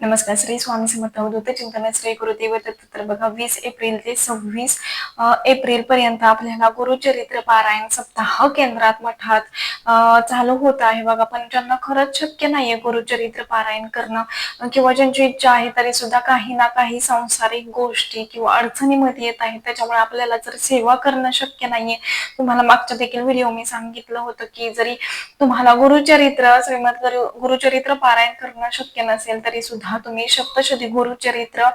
नमस्कार श्री स्वामी समर्थ होते चिंतन श्री गुरुदेव तर बघा वीस एप्रिल ते सव्वीस एप्रिल पर्यंत आपल्याला गुरुचरित्र पारायण सप्ताह केंद्रात मठात चालू होत आहे. बघा पण ज्यांना खरंच शक्य नाहीये गुरुचरित्र पारायण करणं. किंवा ज्यांची इच्छा आहे तरी सुद्धा काही ना काही सांसारिक गोष्टी किंवा अडचणीमध्ये येत आहेत. त्याच्यामुळे आपल्याला जर सेवा करणं शक्य नाहीये तुम्हाला मागच्या देखील व्हिडिओ मी सांगितलं होतं की जरी तुम्हाला गुरुचरित्र श्रीमद गुरुचरित्र पारायण करणं शक्य नसेल तरी सुद्धा तुम्ही सप्तशती गुरुचरित्र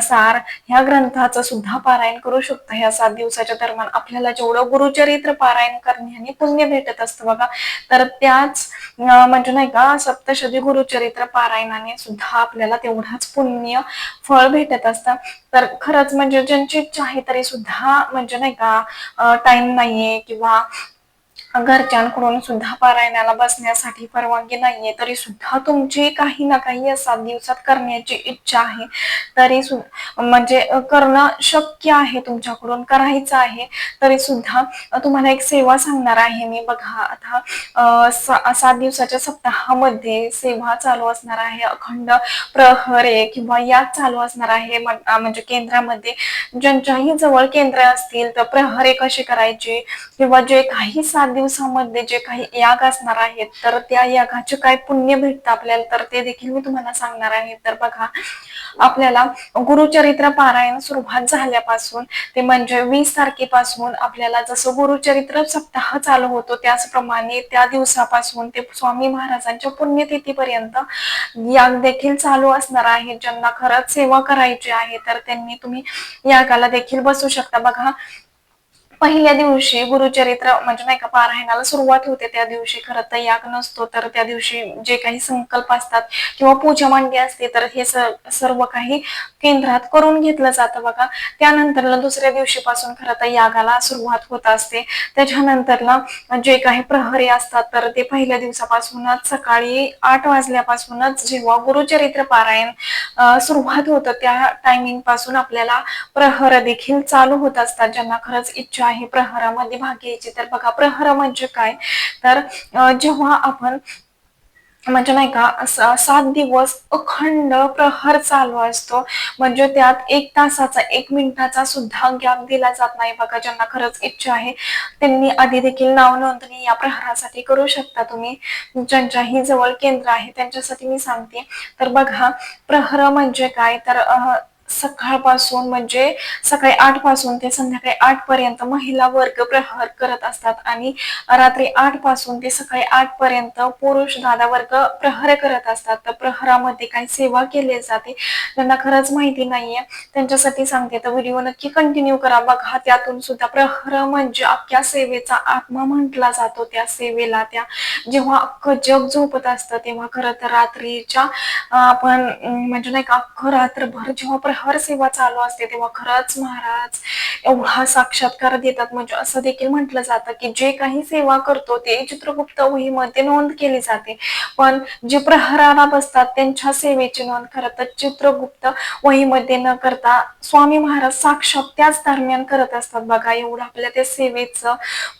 सार ह्या ग्रंथाचं सुद्धा पारायण करू शकता. ह्या सात दिवसाच्या दरम्यान आपल्याला जेवढं गुरुचरित्र पारायण करण्याने पुण्य भेटत असतं बघा तर त्याच म्हणजे नाही का सप्तशती गुरुचरित्र पारायणाने सुद्धा आपल्याला तेवढाच पुण्य फळ भेटत असतं. तर खरंच म्हणजे ज्यांची इच्छा आहे तरी सुद्धा म्हणजे नाही का टाइम नाहीये किंवा घरच्यांकडून सुद्धा पारायणाला बसण्यासाठी परवानगी नाहीये तरी सुद्धा तुमची काही ना काही सात दिवसात करण्याची इच्छा आहे. तरी म्हणजे करणं शक्य आहे तुमच्याकडून करायचं आहे. तरी सुद्धा तुम्हाला एक सेवा सांगणार आहे मी. बघा आता सात दिवसाच्या सप्ताहामध्ये सेवा चालू असणार आहे. अखंड प्रहरे किंवा याद चालू असणार आहे. म्हणजे केंद्रामध्ये ज्यांच्याही जवळ केंद्र असतील तर प्रहरे कसे करायचे? किंवा जे काही सात दिवसामध्ये जे काही याग असणार आहेत तर त्या यागाचे काय पुण्य भेटतं आपल्याला? तर ते देखील मी तुम्हाला सांगणार आहे. तर बघा आपल्याला गुरुचरित्र पारायण सुरुवात झाल्यापासून ते म्हणजे वीस तारखेपासून आपल्याला जसं गुरुचरित्र सप्ताह चालू होतो त्याचप्रमाणे त्या दिवसापासून ते स्वामी महाराजांच्या पुण्यतिथीपर्यंत याग देखील चालू असणार आहे. ज्यांना खरंच सेवा करायची आहे तर त्यांनी तुम्ही यागाला देखील बसू शकता. बघा पहिल्या दिवशी गुरुचरित्र म्हणजे नाही का पारायणाला सुरुवात होते त्या दिवशी. खरं तर याग नसतो तर त्या दिवशी जे काही संकल्प असतात किंवा पूजा मांडी असते तर हे सर्व काही केंद्रात करून घेतलं जातं बघा. त्यानंतरला दुसऱ्या दिवशीपासून खरं तर यागाला सुरुवात होत असते. त्याच्यानंतरला जे काही प्रहरी असतात तर ते पहिल्या दिवसापासूनच सकाळी आठ वाजल्यापासूनच जेव्हा गुरुचरित्र पारायण सुरुवात होतं त्या टायमिंगपासून आपल्याला प्रहर देखील चालू होत असतात ज्यांना खरंच इच्छा आहे प्रहरामध्ये भाग घ्यायची. तर बघा प्रहर म्हणजे काय? तर जेव्हा आपण म्हणजे नाही का सात दिवस अखंड प्रहर चालू असतो म्हणजे त्यात एक तासाचा एक मिनिटाचा सुद्धा गॅप दिला जात नाही. बघा ज्यांना खरंच इच्छा आहे त्यांनी आधी देखील नाव नोंदणी या प्रहारासाठी करू शकता तुम्ही. ज्यांच्याही जवळ केंद्र आहे त्यांच्यासाठी मी सांगते. तर बघा प्रहर म्हणजे काय? तर सकाळपासून म्हणजे सकाळी आठपासून ते संध्याकाळी आठ पर्यंत महिला वर्ग प्रहार करत असतात आणि रात्री आठपासून ते सकाळी आठ पर्यंत पुरुष दादा वर्ग प्रहर करत असतात. तर प्रहरामध्ये काही सेवा केली जाते. त्यांना खरंच माहिती नाहीये. त्यांच्यासाठी सांगते तर व्हिडिओ नक्की कंटिन्यू करा. बघा त्यातून सुद्धा प्रहर म्हणजे अख्ख्या सेवेचा आत्मा म्हटला जातो. त्या सेवेला त्या जेव्हा अख्खं जग झोपत असतं तेव्हा खरं तर रात्रीच्या आपण म्हणजे नाही का अख्खं रात्रभर जेव्हा हर सेवा चालू असते तेव्हा खरंच महाराज एवढा साक्षात्कार देतात. म्हणजे असं देखील म्हटलं जातं की जे काही सेवा करतो ते चित्रगुप्त वहीमध्ये नोंद केली जाते. पण जे प्रहराला बसतात त्यांच्या सेवेची नोंद खरं तर चित्रगुप्त वहीमध्ये न करता स्वामी महाराज साक्षात त्याच दरम्यान करत असतात. बघा एवढं आपल्या त्या सेवेचं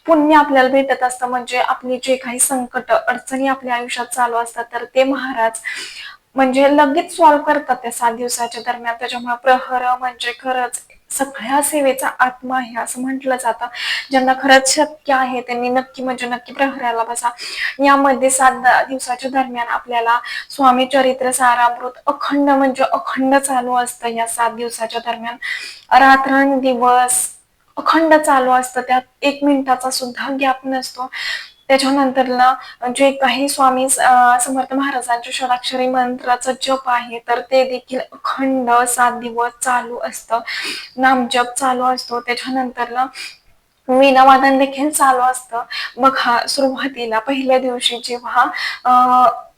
पुण्य आपल्याला भेटत असतं. म्हणजे आपली जे काही संकट अडचणी आपल्या आयुष्यात चालू असतात तर ते महाराज म्हणजे लगेच सॉल्व्ह करतात त्या सात दिवसाच्या दरम्यान. त्याच्यामुळे प्रहर म्हणजे खरंच सगळ्या सेवेचा आत्मा आहे असं म्हटलं जातं. ज्यांना खरंच शक्य आहे त्यांनी नक्की म्हणजे नक्की प्रहराला बसा. यामध्ये सात दिवसाच्या दरम्यान आपल्याला स्वामी चरित्र सारामृत अखंड म्हणजे अखंड चालू असतं या सात दिवसाच्या दरम्यान. रात्रंदिवस अखंड चालू असतं. त्यात एक मिनिटाचा सुद्धा गॅप नसतो. त्याच्यानंतरला जे काही स्वामी समर्थ महाराजांच्या षडाक्षरी मंत्राचा जप आहे तर ते देखील अखंड सात दिवस चालू असतं. नामजप चालू असतो. त्याच्यानंतरला वीणावादन देखील चालू असतं. मग हा सुरुवातीला पहिल्या दिवशी जेव्हा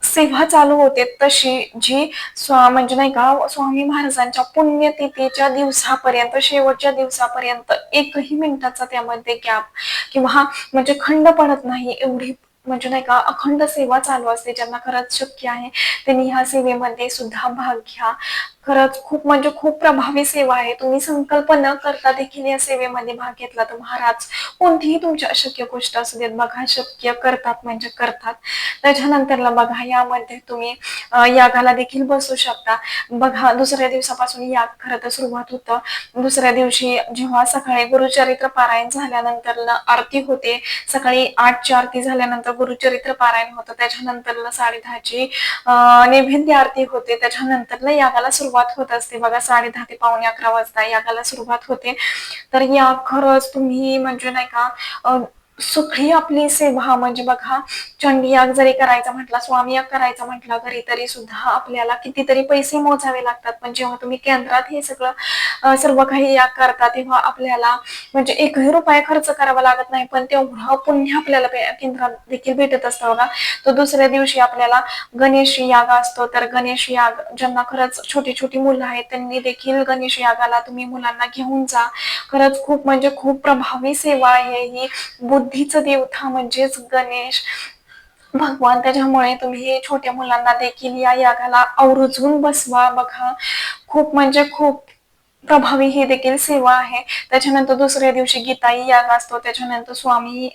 सेवा चालू होते तशी जी स्वा म्हणजे नाही का स्वामी महाराजांच्या पुण्यतिथीच्या दिवसापर्यंत शेवटच्या दिवसापर्यंत एकही मिनिटाचा त्यामध्ये गॅप किंवा म्हणजे खंड पडत नाही एवढी म्हणजे नाही का अखंड सेवा चालू असते ज्यांना खरंच शक्य आहे त्यांनी ह्या सेवेमध्ये सुद्धा भाग घ्या. खरंच खूप म्हणजे खूप प्रभावी सेवा आहे. तुम्ही संकल्प न करता देखील या सेवेमध्ये भाग घेतला. तर महाराज कोणतीही तुमची अशक्य गोष्ट असू देत बघा शक्य करतात म्हणजे करतात. त्याच्यानंतरला बघा यामध्ये तुम्ही यागाला देखील बसू शकता. बघा दुसऱ्या दिवसापासून याग खरं तर सुरुवात होतं. दुसऱ्या दिवशी जेव्हा सकाळी गुरुचरित्र पारायण झाल्यानंतर आरती होते. सकाळी आठची आरती झाल्यानंतर गुरुचरित्र पारायण होतं. त्याच्यानंतरला साडे दहाची अं, नैवेद्य आरती होते. त्याच्यानंतरला यागाला सुरुवात सुरुवात होत असते. बघा साडे दहा ते पावणे अकरा वाजता यागाला सुरुवात होते. तर या खरंच तुम्ही म्हणजे नाही का सगळी आपली सेवा म्हणजे बघा चंडी याग जरी करायचा म्हटला स्वामी याग करायचा म्हटला घरी तरी सुद्धा आपल्याला कितीतरी पैसे मोजावे लागतात. पण जेव्हा तुम्ही केंद्रात हे सगळं सर्व काही याग करता तेव्हा आपल्याला म्हणजे एकही रुपया खर्च करावा लागत नाही. पण तेवढं पुण्य आपल्याला केंद्रात देखील भेटत असतं बघा. तो दुसऱ्या दिवशी आपल्याला गणेश याग असतो. तर गणेश याग ज्यांना खरंच छोटी छोटी मुलं आहेत त्यांनी देखील गणेश यागाला तुम्ही मुलांना घेऊन जा. खरंच खूप म्हणजे खूप प्रभावी सेवा आहे ही. बुद्ध बुद्धीचं देवता म्हणजेच गणेश. भगवान त्याच्यामुळे तुम्ही छोट्या मुलांना देखील या यागाला आवर्जून बसवा बघा. खूप म्हणजे खूप प्रभावी ही देखील सेवा आहे. त्याच्यानंतर दुसऱ्या दिवशी गीताई याग असतो त्याच्यानंतर स्वामी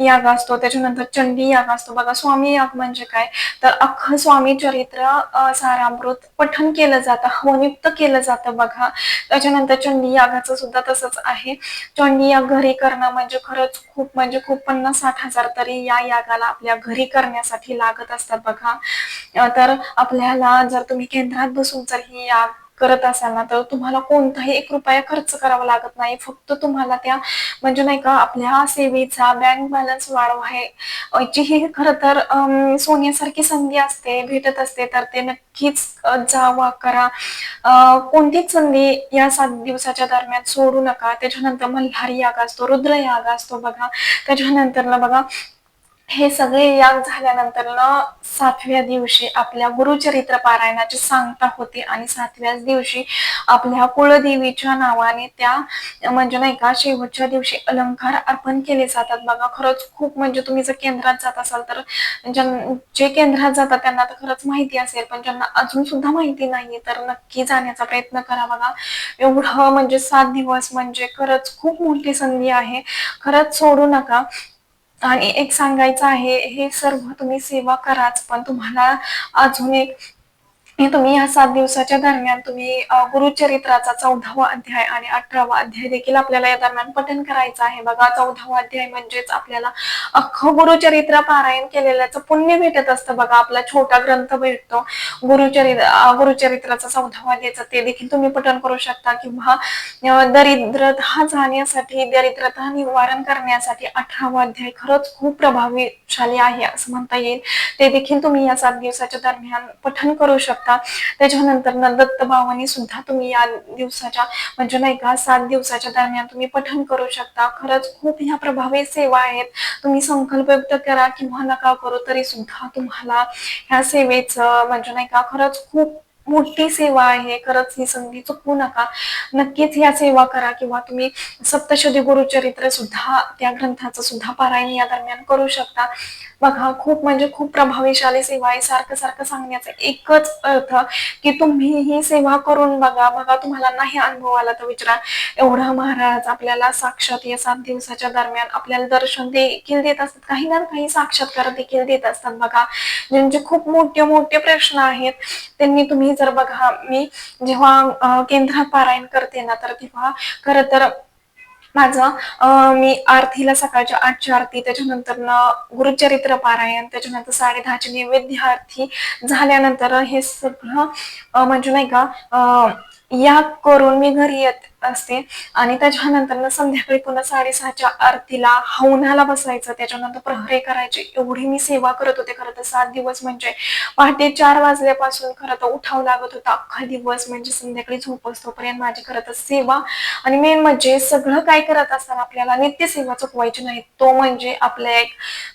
याग असतो त्याच्यानंतर चंडी याग असतो. बघा स्वामी याग म्हणजे काय? तर अख्खं स्वामी चरित्र सारामृत पठन केलं जातं हवनियुक्त केलं जातं बघा. त्याच्यानंतर चंडी यागाचं सुद्धा तसंच आहे. चंडी याग घरी करणं म्हणजे खरंच खूप म्हणजे खूप पन्नास साठ हजार तरी या यागाला आपल्या घरी करण्यासाठी लागत असतात बघा. तर आपल्याला जर तुम्ही केंद्रात बसून जर ही याग करत असाल ना तर तुम्हाला कोणताही एक रुपया खर्च करावा लागत नाही. फक्त तुम्हाला त्या म्हणजे नाही का आपल्या सेवेचा बँक बॅलन्स वाढवायची ही खर तर अं, सोन्यासारखी संधी असते भेटत असते तर ते नक्कीच जावा करा. कोणतीच संधी या सात दिवसाच्या दरम्यान सोडू नका. त्याच्यानंतर मल्हारी याग असतो रुद्र याग असतो बघा. त्याच्यानंतर बघा हे सगळे याग झाल्यानंतर न सातव्या दिवशी आपल्या गुरुचरित्र पारायणाची सांगता होते आणि सातव्याच दिवशी आपल्या कुळदेवीच्या नावाने त्या म्हणजे नाही का शेवटच्या दिवशी अलंकार अर्पण केले जातात. बघा खरंच खूप म्हणजे तुम्ही जर केंद्रात जात असाल तर ज्यां- जे केंद्रात जातात त्यांना तर खरंच माहिती असेल पण ज्यांना अजून सुद्धा माहिती नाही तर नक्की जाण्याचा प्रयत्न करा बघा. एवढं म्हणजे सात दिवस म्हणजे खरंच खूप मोठी संधी आहे. खरंच सोडू नका. आणि एक सांगायचं आहे हे सर्व तुम्ही सेवा कराच पण तुम्हाला अजून एक तुम्ही या सात दिवसाच्या दरम्यान तुम्ही गुरुचरित्राचा चौदावा अध्याय आणि अठरावा अध्याय देखील आपल्याला या दरम्यान पठन करायचं आहे. बघा चौदावा अध्याय म्हणजेच आपल्याला अख्खं गुरुचरित्र पारायण केलेल्याचं पुण्य भेटत असतं. बघा आपला छोटा ग्रंथ भेटतो. गुरुचरित्र गुरुचरित्राचा चौदावा अध्यायचा ते देखील तुम्ही पठन करू शकता किंवा दरिद्रता जाण्यासाठी दरिद्रता निवारण करण्यासाठी अठरावा अध्याय खरंच खूप प्रभावीशाली आहे असं म्हणता येईल. ते देखील तुम्ही या सात दिवसाच्या दरम्यान पठन करू शकता. त्याच्यानंतर न दत्तभावानी सुद्धा तुम्ही या दिवसाच्या म्हणजे नाही का सात दिवसाच्या दरम्यान तुम्ही पठन करू शकता. खरंच खूप ह्या प्रभावी सेवा आहेत. तुम्ही संकल्प व्यक्त करा किंवा नका करू तरी सुद्धा तुम्हाला ह्या सेवेचं म्हणजे नाही का खरंच खूप मोठी सेवा आहे खरंच ही संधी चुकवू नका. नक्कीच या सेवा करा किंवा तुम्ही सप्तशती गुरुचरित्र सुद्धा त्या ग्रंथाचं सुद्धा पारायण या दरम्यान करू शकता. बघा खूप म्हणजे खूप प्रभावीशाली सेवा आहे. सारखं सारखं सांगण्याचा एकच अर्थ की तुम्ही ही सेवा करून बघा. बघा तुम्हाला नाही अनुभव आला तर विचारा. एवढा महाराज आपल्याला साक्षात या सात दिवसाच्या दरम्यान आपल्याला दर्शन देखील देत असतात. काही ना काही साक्षात्कार देखील देत असतात. बघा ज्यांचे खूप मोठे मोठे प्रश्न आहेत त्यांनी तुम्ही जर बघा मी जेव्हा केंद्रात पारायण करते ना तर तेव्हा खर तर माझं अं, मी आरतीला सकाळच्या आठची आरती त्याच्यानंतर गुरुचरित्र पारायण त्याच्यानंतर साडे दहाची नैवेद्य आरती झाल्यानंतर हे सगळं म्हणजे नाही का अं, या करून मी घरी येत असते. आणि त्याच्यानंतर संध्याकाळी पुन्हा साडेसहाच्या आरतीला हवनाला बसायचं. त्याच्यानंतर प्रहरे करायचे. एवढी मी सेवा करत होते. खरं तर सात दिवस म्हणजे पहाटे चार वाजल्यापासून खरं तर उठावं लागत होता. अख्खा दिवस म्हणजे संध्याकाळी झोप असतोपर्यंत माझी खरं तर सेवा आणि मेन म्हणजे सगळं काय करत असताना आपल्याला नित्य सेवा चुकवायची नाही. तो म्हणजे आपल्या एक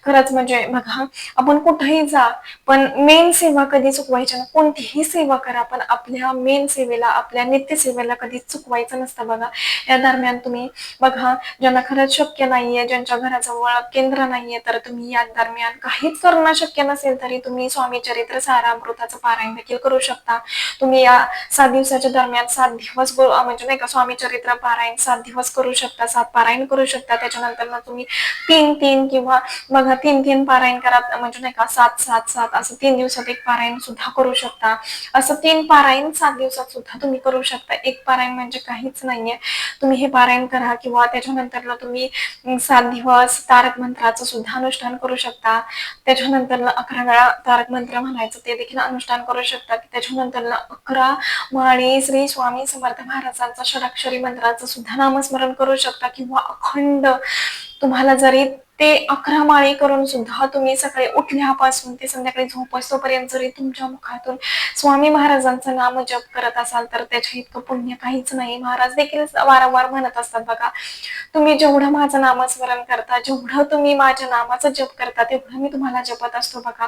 खरंच म्हणजे बघा आपण कुठेही जा पण मेन सेवा कधी चुकवायची ना कोणतीही सेवा करा पण आपल्या मेन सेवेला आपल्या आपल्या नित्यसेवेला कधी चुकवायचं नसतं बघा. या दरम्यान तुम्ही बघा ज्यांना खरंच शक्य नाहीये ज्यांच्या घराजवळ केंद्र नाहीये तर तुम्ही या दरम्यान काहीच करणं शक्य नसेल तरी तुम्ही स्वामी चरित्र सारामृताचं पारायण देखील करू शकता. तुम्ही या सात दिवसाच्या दरम्यान सात दिवस म्हणजे नाही का स्वामी चरित्र पारायण सात दिवस करू शकता सात पारायण करू शकता. त्याच्यानंतर ना तुम्ही तीन तीन किंवा बघा तीन तीन पारायण करा म्हणजे नाही का सात सात सात असं तीन दिवसात एक पारायण सुद्धा करू शकता. असं तीन पारायण सात दिवसात सुद्धा तुम्ही करू करू शकता. एक पारायण म्हणजे काहीच नाहीये. तुम्ही हे पारायण करा किंवा त्याच्यानंतरनं तुम्ही सात दिवस तारक मंत्राचं सुद्धा अनुष्ठान करू शकता. त्याच्यानंतर ना अकरा वेळा तारक मंत्र म्हणायचं ते देखील अनुष्ठान करू शकता. की त्याच्यानंतर अकरा माळे श्री स्वामी समर्थ महाराजांचा षडाक्षरी मंत्राचं सुद्धा नामस्मरण करू शकता किंवा अखंड तुम्हाला जरी ते अकरा माळी करून सुद्धा तुम्ही सकाळी उठल्यापासून ते संध्याकाळी झोपस्तोपर्यंत जरी तुमच्या मुखातून स्वामी महाराजांचं नाम जप करत असाल तर त्याच्या इतकं पुण्य काहीच नाही. महाराज देखील वारंवार म्हणत असतात बघा तुम्ही जेवढं माझं नामस्मरण करता जेवढं तुम्ही माझ्या नामाचं जप करता तेवढं मी तुम्हाला जपत असतो बघा.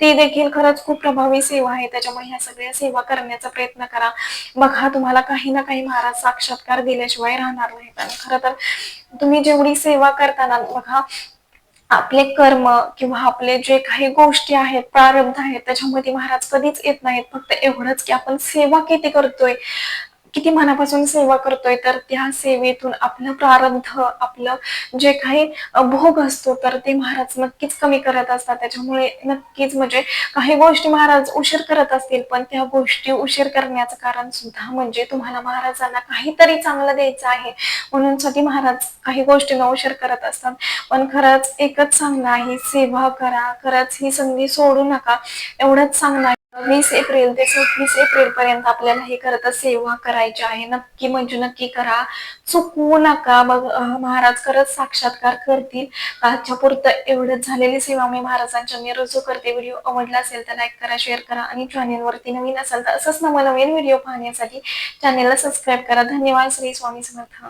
ती देखील खरंच खूप प्रभावी सेवा आहे. त्याच्यामुळे ह्या सगळ्या सेवा करण्याचा प्रयत्न करा. बघा तुम्हाला काही ना काही महाराज साक्षात्कार दिल्याशिवाय राहणार नाहीत आणि खरं तर तुम्ही जेवढी सेवा करताना बघा आपले कर्म किंवा आपले जे काही गोष्टी आहेत प्रारब्ध आहेत त्याच्यामध्ये महाराज कधीच येत नाहीत. फक्त एवढंच की आपण सेवा किती करतोय. किती मनापासून सेवा करतोय तर त्या सेवेतून आपलं प्रारब्ध आपलं जे काही भोग असतो तर ते महाराज नक्कीच कमी करत असतात. त्याच्यामुळे नक्कीच म्हणजे काही गोष्टी महाराज उशीर करत असतील पण त्या गोष्टी उशीर करण्याचं कारण सुद्धा म्हणजे तुम्हाला महाराजांना काहीतरी चांगलं द्यायचं आहे. म्हणून सगळी महाराज काही गोष्टींना उशीर करत असतात. पण खरंच एकच सांगणं आहे सेवा करा. खरंच ही संधी सोडू नका. एवढंच सांगणं आहे. वीस एप्रिल ते सव्वीस एप्रिल पर्यंत आपल्याला हे करत सेवा करायची आहे. नक्की म्हणजे नक्की करा. चुकवू नका. मग महाराज खरंच साक्षात्कार करतील. आजच्या पुरतं एवढंच झालेली सेवा मी महाराजांच्या मी रुजू करते. व्हिडिओ आवडला असेल तर लाईक करा शेअर करा आणि चॅनेलवरती नवीन असेल तर असंच नवनवीन व्हिडिओ पाहण्यासाठी चॅनेलला सबस्क्राईब करा. धन्यवाद. श्री स्वामी समर्थ.